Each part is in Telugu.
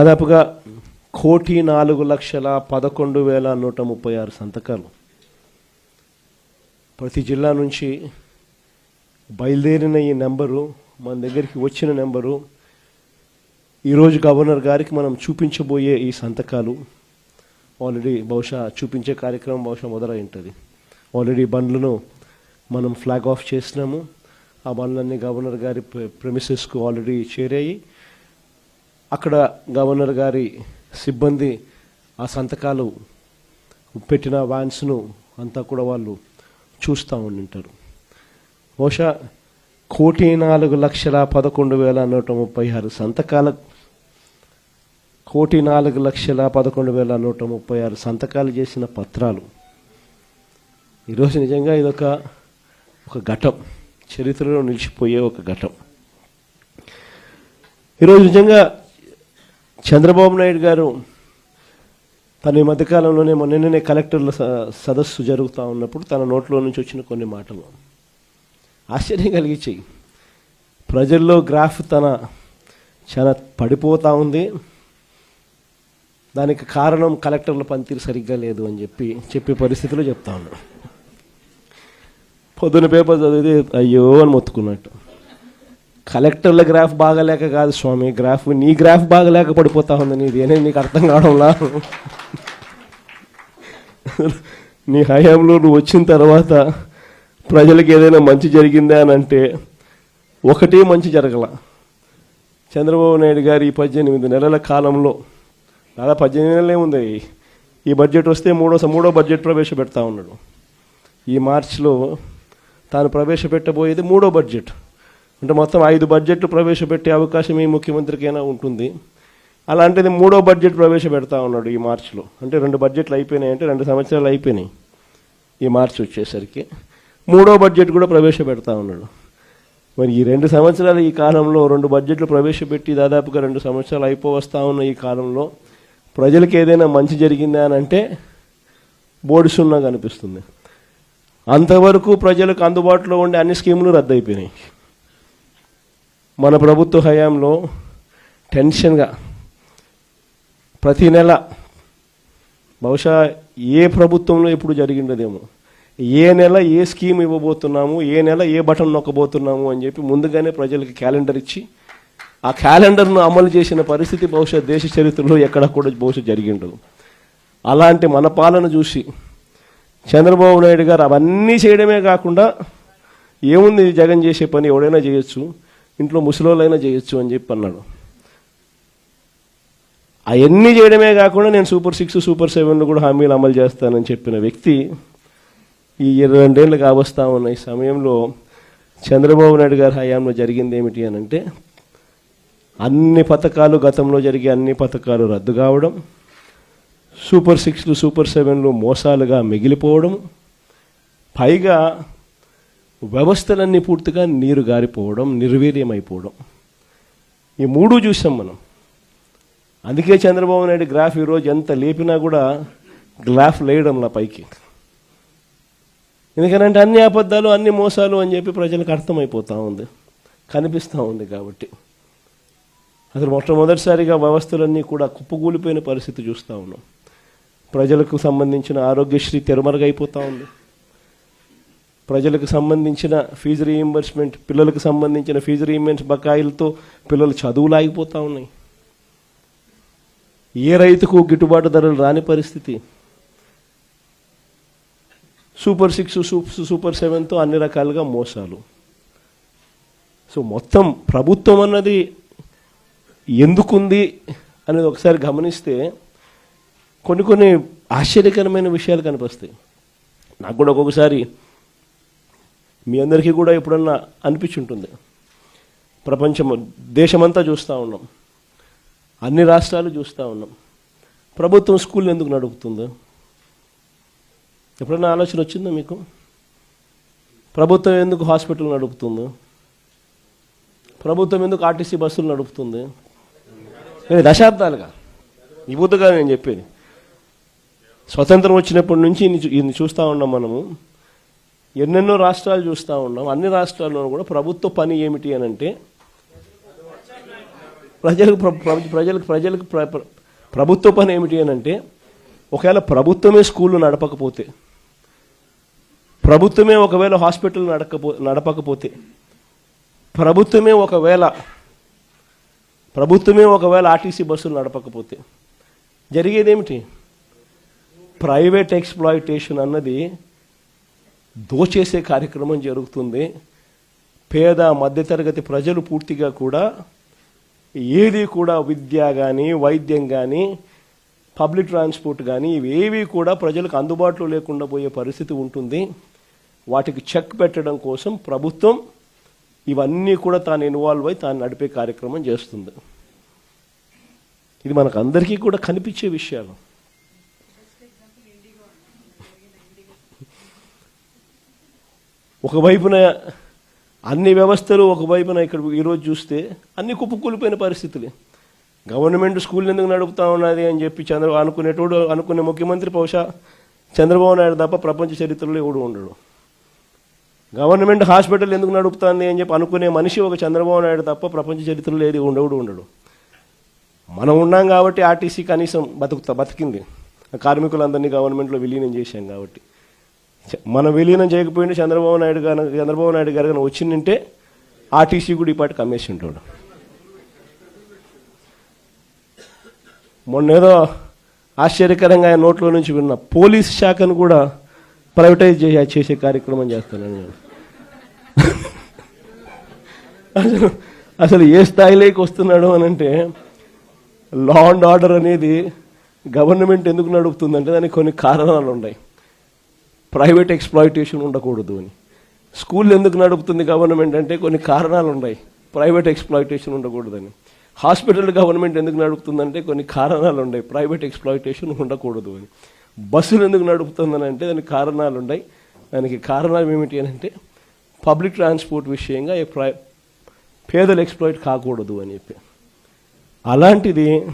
దాదాపుగా కోటి నాలుగు లక్షల పదకొండు వేల నూట ముప్పై ఆరు సంతకాలు. ప్రతి జిల్లా నుంచి బయలుదేరిన ఈ నెంబరు మన దగ్గరికి వచ్చిన నెంబరు ఈరోజు గవర్నర్ గారికి మనం చూపించబోయే ఈ సంతకాలు ఆల్రెడీ బహుశా చూపించే కార్యక్రమం బహుశా మొదలై ఉంటుంది. ఆల్రెడీ బండ్లను మనం ఫ్లాగ్ ఆఫ్ చేసినాము. ఆ బండ్లన్నీ గవర్నర్ గారి ప్రెమిసెస్కు ఆల్రెడీ చేరాయి. అక్కడ గవర్నర్ గారి సిబ్బంది ఆ సంతకాలు పెట్టిన వ్యాన్స్ను అంతా కూడా వాళ్ళు చూస్తూ ఉండింటారు. బహుశా కోటి నాలుగు లక్షల పదకొండు వేల నూట ముప్పై ఆరు సంతకాల కోటి నాలుగు లక్షల పదకొండు వేల నూట ముప్పై ఆరు సంతకాలు చేసిన పత్రాలు. ఈరోజు నిజంగా ఇదొక ఒక ఘటం. చరిత్రలో నిలిచిపోయే ఒక ఘటం. ఈరోజు నిజంగా చంద్రబాబు నాయుడు గారు తన ఈ మధ్యకాలంలోనే మొన్ననే కలెక్టర్ల స- సదస్సు జరుగుతూ ఉన్నప్పుడు తన నోట్లో నుంచి వచ్చిన కొన్ని మాటలు. ఆశ్చర్యం కలిగించాయి. ప్రజల్లో గ్రాఫ్ తన చాలా పడిపోతూ ఉంది. దానికి కారణం కలెక్టర్ల పనితీరు సరిగ్గా లేదు అని చెప్పి చెప్పే పరిస్థితిలో చెప్తా ఉన్నాడు పొద్దున పేపర్ చదివితే అయ్యో అని మొత్తుకున్నట్టు. కలెక్టర్ల గ్రాఫ్ బాగలేక కాదు స్వామి. గ్రాఫ్ నీ గ్రాఫ్ బాగలేక పడిపోతా ఉంది నీది. అనేది నీకు అర్థం కావడంలా నీ హయాంలో నువ్వు వచ్చిన తర్వాత ప్రజలకు ఏదైనా మంచి జరిగిందా అని అంటే ఒకటే మంచి జరగల. చంద్రబాబు నాయుడు గారు ఈ పద్దెనిమిది నెలల కాలంలో దాదాపు పద్దెనిమిది నెలలే ఉంది ఈ బడ్జెట్ వస్తే మూడో మూడో బడ్జెట్ ప్రవేశపెడతా ఉన్నాడు. ఈ మార్చిలో తాను ప్రవేశపెట్టబోయేది మూడో బడ్జెట్. అంటే మొత్తం ఐదు బడ్జెట్లు ప్రవేశపెట్టే అవకాశం ఈ ముఖ్యమంత్రికైనా ఉంటుంది. అలాంటిది మూడో బడ్జెట్ ప్రవేశపెడతా ఉన్నాడు ఈ మార్చిలో. అంటే రెండు బడ్జెట్లు అయిపోయినాయి అంటే రెండు సంవత్సరాలు అయిపోయినాయి ఈ మార్చి వచ్చేసరికి. మూడో బడ్జెట్ కూడా ప్రవేశపెడతా ఉన్నాడు. మరి ఈ రెండు సంవత్సరాలు ఈ కాలంలో రెండు బడ్జెట్లు ప్రవేశపెట్టి దాదాపుగా రెండు సంవత్సరాలు అయిపోవస్తా ఉన్న ఈ కాలంలో ప్రజలకు ఏదైనా మంచి జరిగిందా అని అంటే బోర్డు సున్నా కనిపిస్తుంది అంతవరకు ప్రజలకు అందుబాటులో ఉండే అన్ని స్కీములు రద్దయిపోయినాయి. మన ప్రభుత్వ హయాంలో టెన్షన్గా ప్రతి నెల బహుశా ఏ ప్రభుత్వంలో ఎప్పుడు జరిగిండదేమో. ఏ నెల ఏ స్కీమ్ ఇవ్వబోతున్నాము ఏ నెల ఏ బటన్ నొక్కబోతున్నాము అని చెప్పి ముందుగానే ప్రజలకి క్యాలెండర్ ఇచ్చి ఆ క్యాలెండర్ను అమలు చేసిన పరిస్థితి బహుశా దేశ చరిత్రలో ఎక్కడ కూడా బహుశా జరిగిండదు. అలాంటి మన పాలన చూసి చంద్రబాబు నాయుడు గారు అవన్నీ చేయడమే కాకుండా ఏముంది జగన్ చేసే పని ఎవడైనా చేయొచ్చు. ఇంట్లో ముసలోళ్ళైనా చేయొచ్చు అని చెప్పి అన్నాడు. అవన్నీ చేయడమే కాకుండా నేను సూపర్ సిక్స్ సూపర్ సెవెన్లు కూడా హామీలు అమలు చేస్తానని చెప్పిన వ్యక్తి ఈ ఇరవై రెండేళ్ళు కావస్తా ఉన్న ఈ సమయంలో చంద్రబాబు నాయుడు గారి హయాంలో జరిగింది ఏమిటి అని అంటే అన్ని పథకాలు గతంలో జరిగే అన్ని పథకాలు రద్దు కావడం సూపర్ సిక్స్లు సూపర్ సెవెన్లు మోసాలుగా మిగిలిపోవడం పైగా వ్యవస్థలన్నీ పూర్తిగా నీరు గారిపోవడం నిర్వీర్యమైపోవడం. ఈ మూడు చూసాం మనం. అందుకే చంద్రబాబు నాయుడు గ్రాఫ్ ఈరోజు ఎంత లేపినా కూడా గ్రాఫ్ లేయడంలా పైకి. ఎందుకంటే అన్ని అబద్ధాలు అన్ని మోసాలు అని చెప్పి ప్రజలకు అర్థమైపోతూ ఉంది. కనిపిస్తూ ఉంది కాబట్టి. అసలు మొట్టమొదటిసారిగా వ్యవస్థలన్నీ కూడా కుప్పకూలిపోయిన పరిస్థితి చూస్తూ ఉన్నాం. ప్రజలకు సంబంధించిన ఆరోగ్యశ్రీ తెరమరుగైపోతూ ఉంది. ప్రజలకు సంబంధించిన ఫీజు రీయింబర్స్మెంట్ పిల్లలకు సంబంధించిన ఫీజు రీయింబర్స్ బకాయిలతో పిల్లలు చదువులు ఆగిపోతూ ఉన్నాయి. ఏ రైతుకు గిట్టుబాటు ధరలు రాని పరిస్థితి? సూపర్ సిక్స్ సూపర్ సెవెన్తో అన్ని రకాలుగా మోసాలు. సో మొత్తం ప్రభుత్వం అన్నది ఎందుకుంది అనేది ఒకసారి గమనిస్తే కొన్ని కొన్ని ఆశ్చర్యకరమైన విషయాలు కనిపిస్తాయి. నాకు కూడా ఒక్కొక్కసారి మీ అందరికీ కూడా ఎప్పుడన్నా అనిపించుంటుంది. ప్రపంచం దేశమంతా చూస్తూ ఉన్నాం. అన్ని రాష్ట్రాలు చూస్తూ ఉన్నాం. ప్రభుత్వం స్కూల్ ఎందుకు నడుపుతుంది? ఎప్పుడన్నా ఆలోచన వచ్చిందా మీకు? ప్రభుత్వం ఎందుకు హాస్పిటల్ నడుపుతుందో? ప్రభుత్వం ఎందుకు ఆర్టీసీ బస్సులు నడుపుతుంది? ఏ, దశాబ్దాలుగా. ఈ నేను చెప్పేది. స్వతంత్రం వచ్చినప్పటి నుంచి ఇన్ని చూస్తూ ఉన్నాం మనము. ఎన్నెన్నో రాష్ట్రాలు చూస్తూ ఉన్నాం. అన్ని రాష్ట్రాల్లోనూ కూడా ప్రభుత్వ పని ఏమిటి అని అంటే ప్రజలకు ప్రజలకు ప్రజలకు ప్ర- ప్రభుత్వ పని ఏమిటి అని అంటే ఒకవేళ ప్రభుత్వమే స్కూళ్ళు నడపకపోతే ప్రభుత్వమే ఒకవేళ హాస్పిటల్ నడకపో నడపకపోతే ప్రభుత్వమే ఒకవేళ ప్రభుత్వమే ఒకవేళ ఆర్టీసీ బస్సులు నడపకపోతే జరిగేదేమిటి? ప్రైవేట్ ఎక్స్ప్లాయిటేషన్ అన్నది దోచేసే కార్యక్రమం జరుగుతుంది. పేద మధ్యతరగతి ప్రజలు పూర్తిగా కూడా ఏది కూడా విద్య కానీ వైద్యం కానీ పబ్లిక్ ట్రాన్స్పోర్ట్ కానీ ఇవేవి కూడా ప్రజలకు అందుబాటులో లేకుండా పోయే పరిస్థితి ఉంటుంది. వాటికి చెక్ పెట్టడం కోసం ప్రభుత్వం ఇవన్నీ కూడా తాను ఇన్వాల్వ్ అయి తాను నడిపే కార్యక్రమం చేస్తుంది. ఇది మనకు అందరికీ కూడా కనిపించే విషయాలు. ఒకవైపున అన్ని వ్యవస్థలు ఒకవైపున ఇక్కడ ఈరోజు చూస్తే అన్ని కుప్పకూలిపోయిన పరిస్థితులే. గవర్నమెంట్ స్కూల్ ఎందుకు నడుపుతా ఉన్నది అని చెప్పి చంద్ర అనుకునేటోడు అనుకునే ముఖ్యమంత్రి బహుశా చంద్రబాబు నాయుడు తప్ప ప్రపంచ చరిత్రలో ఎవడు ఉండడు. గవర్నమెంట్ హాస్పిటల్ ఎందుకు నడుపుతుంది అని చెప్పి అనుకునే మనిషి ఒక చంద్రబాబు నాయుడు తప్ప ప్రపంచ చరిత్రలో ఏది ఉండవుడు ఉండడు. మనం ఉన్నాం కాబట్టి ఆర్టీసీ కనీసం బతుకుతా బతికింది. కార్మికులందరినీ గవర్నమెంట్లో విలీనం చేశాం కాబట్టి. మనం విలీనం చేయకపోయింటే చంద్రబాబు నాయుడు గారు చంద్రబాబు నాయుడు గారు కానీ వచ్చిందంటే ఆర్టీసీ కూడా ఈ పాటు కమ్మేసి ఉంటాడు మొన్నేదో ఆశ్చర్యకరంగా ఆయన నోట్లో నుంచి విన్న పోలీస్ శాఖను కూడా ప్రైవేటైజ్ చే చేసే కార్యక్రమం చేస్తున్నాను నేను. అసలు అసలు ఏ స్థాయిలోకి వస్తున్నాడు అని అంటే లా అండ్ ఆర్డర్ అనేది గవర్నమెంట్ ఎందుకు నడుపుతుందంటే దానికి కొన్ని కారణాలు ఉన్నాయి. ప్రైవేట్ ఎక్స్ప్లాయిటేషన్ ఉండకూడదు అని. స్కూల్ ఎందుకు నడుపుతుంది గవర్నమెంట్ అంటే కొన్ని కారణాలు ఉన్నాయి. ప్రైవేట్ ఎక్స్ప్లాయిటేషన్ ఉండకూడదని. హాస్పిటల్ గవర్నమెంట్ ఎందుకు నడుపుతుందంటే కొన్ని కారణాలు ఉన్నాయి. ప్రైవేట్ ఎక్స్ప్లాయిటేషన్ ఉండకూడదు అని. బస్సులు ఎందుకు నడుపుతుందని అంటే దానికి కారణాలు ఉన్నాయి. దానికి కారణాలు ఏమిటి అని అంటే పబ్లిక్ ట్రాన్స్పోర్ట్ విషయంగా ఈ ప్రై పేదలు ఎక్స్ప్లాయిట్ కాకూడదు అని చెప్పి. అలాంటిది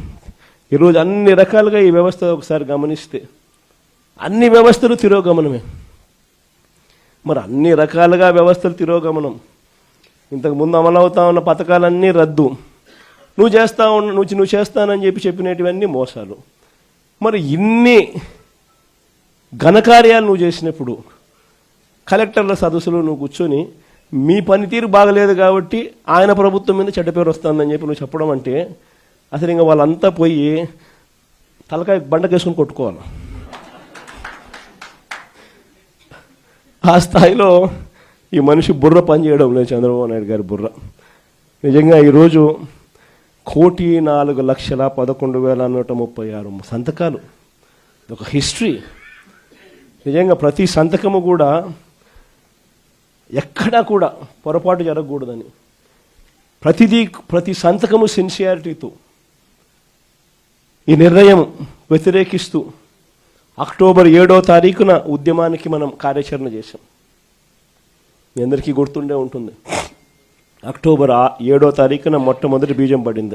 ఈరోజు అన్ని రకాలుగా ఈ వ్యవస్థ ఒకసారి గమనిస్తే అన్ని వ్యవస్థలు తిరోగమనమే. మరి అన్ని రకాలుగా వ్యవస్థలు తిరోగమనం. ఇంతకు ముందు అమలవుతా ఉన్న పథకాలన్నీ రద్దు. నువ్వు చేస్తా ఉన్న నువ్వు నువ్వు చేస్తానని చెప్పి చెప్పినటువన్నీ మోసాలు. మరి ఇన్ని ఘనకార్యాలు నువ్వు చేసినప్పుడు కలెక్టర్ల సదస్సులో నువ్వు కూర్చొని మీ పనితీరు బాగలేదు కాబట్టి ఆయన ప్రభుత్వం మీద చెడ్డ పేరు వస్తుందని చెప్పి నువ్వు చెప్పడం అంటే అసలు ఇంకా వాళ్ళంతా పోయి తలకాయ బండకేసుకుని కొట్టుకోవాలి. ఆ స్థాయిలో ఈ మనిషి బుర్ర పనిచేయడం లేదు చంద్రబాబు నాయుడు గారి బుర్ర. నిజంగా ఈరోజు కోటి నాలుగు లక్షల పదకొండు వేల నూట ముప్పై ఆరు సంతకాలు. ఇది ఒక హిస్టరీ. నిజంగా ప్రతి సంతకము కూడా ఎక్కడా కూడా పొరపాటు జరగకూడదని. ప్రతిదీ ప్రతి సంతకము సిన్సియారిటీతో ఈ నిర్ణయం వ్యతిరేకిస్తూ అక్టోబర్ ఏడో తారీఖున ఉద్యమానికి మనం కార్యాచరణ చేశాం. మీ అందరికీ గుర్తుండే ఉంటుంది. అక్టోబర్ ఏడో తారీఖున మొట్టమొదటి బీజం పడింది.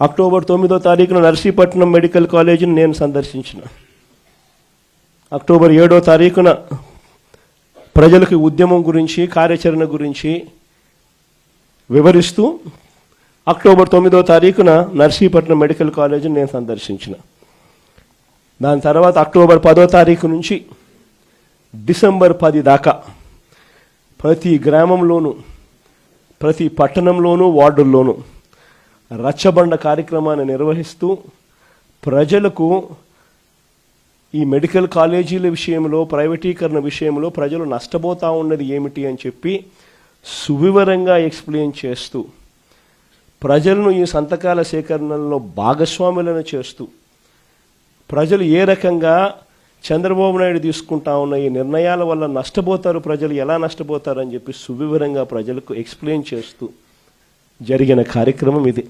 అక్టోబర్ తొమ్మిదో తారీఖున నర్సీపట్నం మెడికల్ కాలేజీని నేను సందర్శించిన. అక్టోబర్ ఏడో తారీఖున ప్రజలకు ఉద్యమం గురించి కార్యాచరణ గురించి వివరిస్తూ అక్టోబర్ తొమ్మిదో తారీఖున నర్సీపట్నం మెడికల్ కాలేజీని నేను సందర్శించిన. దాని తర్వాత అక్టోబర్ పదో తారీఖు నుంచి డిసెంబర్ పది దాకా ప్రతి గ్రామంలోనూ ప్రతి పట్టణంలోనూ వార్డుల్లోనూ రచ్చబండ కార్యక్రమాన్ని నిర్వహిస్తూ ప్రజలకు ఈ మెడికల్ కాలేజీల విషయంలో ప్రైవేటీకరణ విషయంలో ప్రజలు నష్టపోతూ ఉన్నది ఏమిటి అని చెప్పి సువివరంగా ఎక్స్ప్లెయిన్ చేస్తూ ప్రజలను ఈ సంతకాల సేకరణలో భాగస్వాములను చేస్తూ ప్రజలు ఏ రకంగా చంద్రబాబు నాయుడు తీసుకుంటా ఉన్న ఈ నిర్ణయాల వల్ల నష్టపోతారు ప్రజలు ఎలా నష్టపోతారు అని చెప్పి సువివరంగా ప్రజలకు ఎక్స్ప్లెయిన్ చేస్తూ జరిగిన కార్యక్రమం ఇది.